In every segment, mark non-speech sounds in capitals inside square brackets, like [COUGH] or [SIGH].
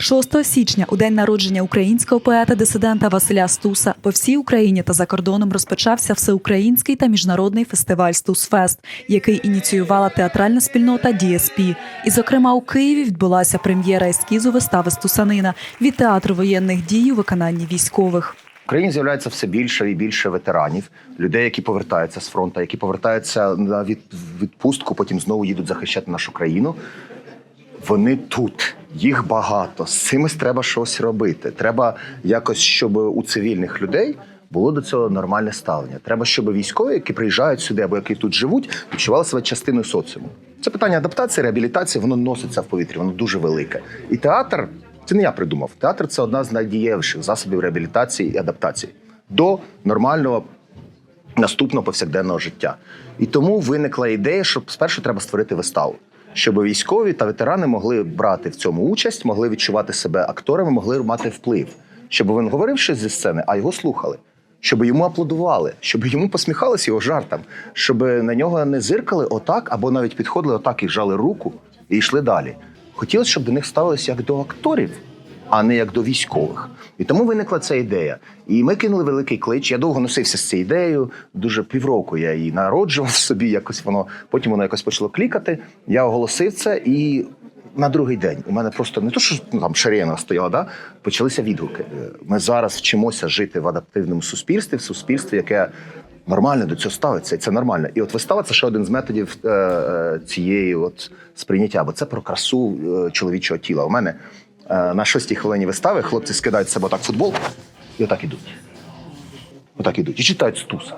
6 січня, у день народження українського поета-дисидента Василя Стуса, по всій Україні та за кордоном розпочався всеукраїнський та міжнародний фестиваль Стусфест, який ініціювала театральна спільнота DSP. І, зокрема, у Києві відбулася прем'єра ескізу вистави Стусанина від театру воєнних дій у виконанні військових. В Україні з'являється все більше і більше ветеранів, людей, які повертаються з фронту, які повертаються на від- відпустку, потім знову їдуть захищати нашу країну. Вони тут, їх багато. З цим треба щось робити. Треба якось, щоб у цивільних людей було до цього нормальне ставлення. Треба, щоб військові, які приїжджають сюди або які тут живуть, відчували себе частиною соціуму. Це питання адаптації, реабілітації, воно носиться в повітрі, воно дуже велике. І театр це не я придумав. Театр це одна з найдієвіших засобів реабілітації і адаптації до нормального наступного повсякденного життя. І тому виникла ідея, що спершу треба створити виставу, щоб військові та ветерани могли брати в цьому участь, могли відчувати себе акторами, могли мати вплив, щоб він говорив щось зі сцени, а його слухали. Щоб йому аплодували, щоб йому посміхалися його жартам, щоб на нього не зиркали отак, або навіть підходили отак і жали руку і йшли далі. Хотілося, щоб до них ставилися як до акторів, а не як до військових. І тому виникла ця ідея. І ми кинули великий клич. Я довго носився з цією ідеєю. Дуже півроку я її народжував [LAUGHS] собі. Якось воно потім воно якось почало клікати. Я оголосив це і. На другий день у мене просто не то, що ну, там шарена стояла, да? почалися відгуки. Е, Ми зараз вчимося жити в адаптивному суспільстві, в суспільстві, яке нормально до цього ставиться, і це нормально. І от вистава це ще один з методів е, е, цієї от сприйняття, бо це про красу е, чоловічого тіла. У мене на шостій хвилині вистави хлопці скидають з себе отак футбол і отак ідуть. Отак ідуть і читають Стуса.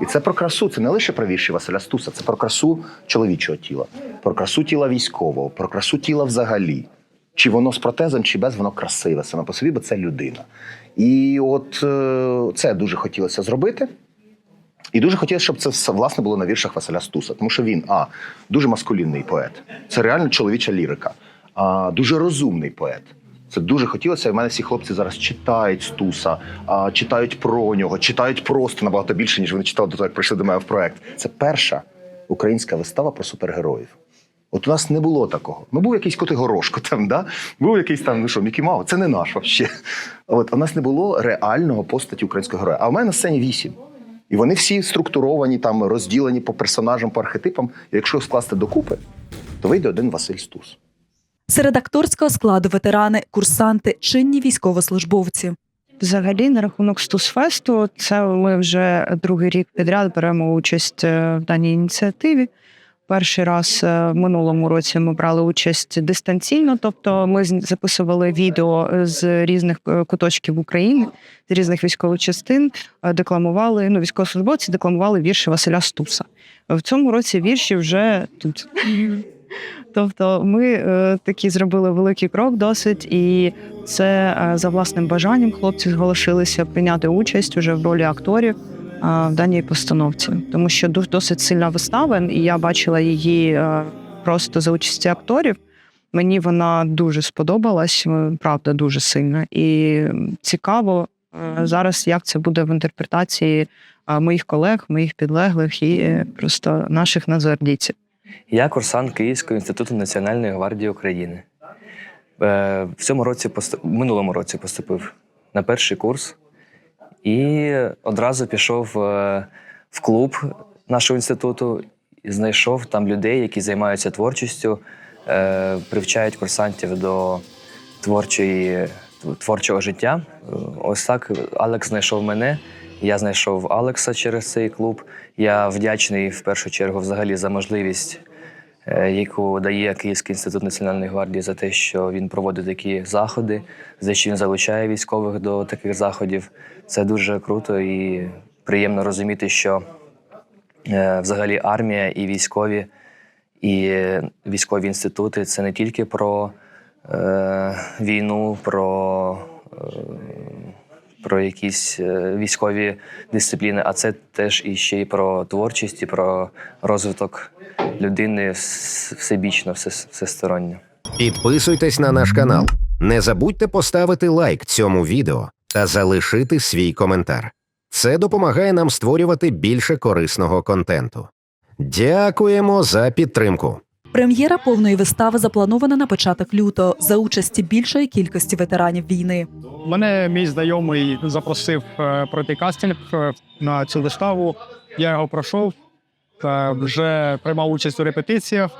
І це про красу, це не лише про вірші Василя Стуса, це про красу чоловічого тіла, про красу тіла військового, про красу тіла взагалі. Чи воно з протезом, чи без, воно красиве саме по собі, бо це людина. І от е, це дуже хотілося зробити. І дуже хотілося, щоб це все власне було на віршах Василя Стуса, тому що він а дуже маскулінний поет. Це реально чоловіча лірика, а дуже розумний поет. Це дуже хотілося. В мене всі хлопці зараз читають Стуса, а, читають про нього, читають просто набагато більше, ніж вони читали до того, як прийшли до мене в проект. Це перша українська вистава про супергероїв. От у нас не було такого. Ну, був якийсь Котигорошко там, да? був якийсь там, ну що, Мікі Мау, це не наш вообще. От у нас не було реального постаті українського героя. А в мене на сцені вісім. І вони всі структуровані, там розділені по персонажам, по архетипам. І якщо скласти докупи, то вийде один Василь Стус. Серед акторського складу ветерани, курсанти, чинні військовослужбовці. Взагалі, на рахунок Стусфесту, це ми вже другий рік підряд беремо участь е, в даній ініціативі. Перший раз е, в минулому році ми брали участь дистанційно, тобто ми з- записували відео з різних е, куточків України, з різних військових частин, е, декламували. Ну, військовослужбовці декламували вірші Василя Стуса. В цьому році вірші вже тут. Тобто, ми е, такі зробили великий крок досить, і це е, за власним бажанням хлопці зголосилися прийняти участь уже в ролі акторів в даній постановці, тому що досить сильна вистава, і я бачила її е, просто за участі акторів. Мені вона дуже сподобалась, правда, дуже сильно. І цікаво зараз, як це буде в інтерпретації моїх колег, моїх підлеглих і просто наших нацгвардійців. Я курсант Київського інституту Національної гвардії України. Е, В цьому році в минулому році поступив на перший курс і одразу пішов е, в клуб нашого інституту і знайшов там людей, які займаються творчістю, е, привчають курсантів до творчої, творчого життя. Ось так Алекс знайшов мене. Я знайшов Алекса через цей клуб. Я вдячний в першу чергу взагалі за можливість, е, яку дає Київський інститут національної гвардії за те, що він проводить такі заходи, за що він залучає військових до таких заходів. Це дуже круто і приємно розуміти, що е, взагалі армія і військові, і військові інститути це не тільки про е, війну, про. Е, про якісь е, військові дисципліни, а це теж і ще й про творчість, і про розвиток людини всебічно, все- всесторонньо. Підписуйтесь на наш канал. Не забудьте поставити лайк цьому відео та залишити свій коментар. Це допомагає нам створювати більше корисного контенту. Дякуємо за підтримку. Прем'єра повної вистави запланована на початок лютого за участі більшої кількості ветеранів війни. Мене мій знайомий запросив е, пройти кастинг е, на цю виставу. Я його пройшов, е, вже приймав участь у репетиціях.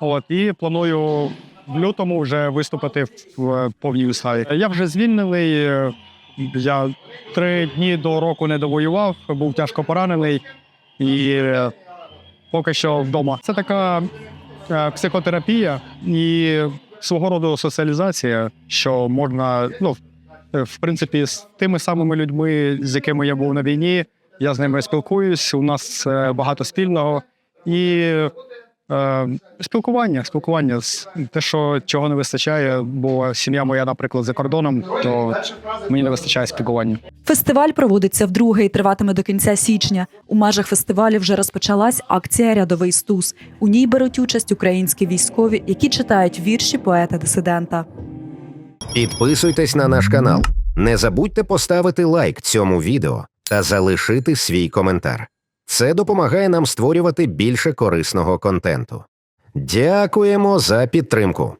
От і планую в лютому вже виступити в повній виставі. Я вже звільнений. Я три дні до року не довоював, був тяжко поранений і поки що вдома. Це така психотерапія і свого роду соціалізація, що можна ну, Е, в принципі, з тими самими людьми, з якими я був на війні, я з ними спілкуюсь. У нас е, багато спільного і е, спілкування, спілкування з те, що чого не вистачає, бо сім'я моя, наприклад, за кордоном, то мені не вистачає спілкування. Фестиваль проводиться вдруге і триватиме до кінця січня. У межах фестивалю вже розпочалась акція Рядовий стус. У ній беруть участь українські військові, які читають вірші поета-дисидента. Підписуйтесь на наш канал. Не забудьте поставити лайк цьому відео та залишити свій коментар. Це допомагає нам створювати більше корисного контенту. Дякуємо за підтримку.